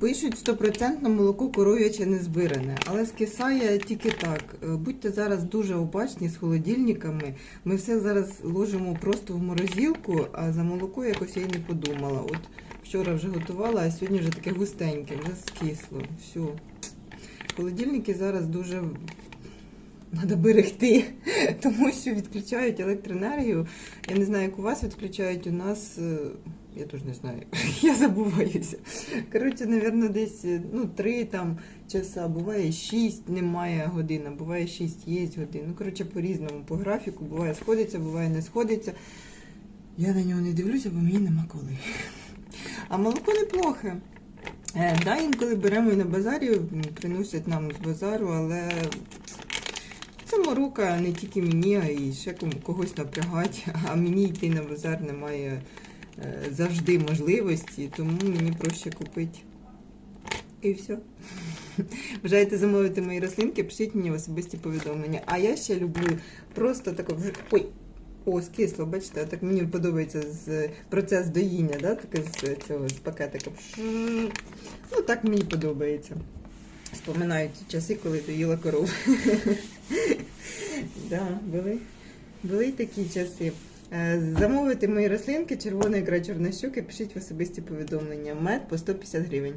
Пишуть стопроцентно молоко коров'яче не збиране, але скисає тільки так. Е, Будьте зараз дуже обачні з холодильниками. Ми все зараз ложимо просто в морозилку, а за молоко якось я й не подумала. От вчора вже готувала, а сьогодні вже таке густеньке, вже скисло. Все. Холодильники зараз дуже треба берегти, тому що відключають електроенергію. Я не знаю, як у вас відключають, у нас. Е, Я теж не знаю, я забуваюся. Коротше, напевно, десь ну, 3 там часа, буває 6 немає година, буває 6 є годин. Ну, коротше, по-різному, по графіку, буває сходиться, буває не сходиться. Я на нього не дивлюся, бо мені нема коли. А молоко неплохе. Е, да, інколи беремо і на базарі, приносять нам з базару, але це морока не тільки мені, а й ще когось напрягать. А мені йти на базар немає е, завжди можливості, тому мені проще купити. І все. Бажаєте замовити мої рослинки, пишіть мені в особисті повідомлення. А я ще люблю просто вже. Ой! О, скисло, бачите, так мені подобається з процес доїння, да? таке з цього з пакетика. Ну, так мені подобається. Споминаю ті часи, коли доїла коров. да, були, були такі часи. Е, Замовити мої рослинки, червона ікра чорнощуки, пишіть в особисті повідомлення. Мед по 150 гривень.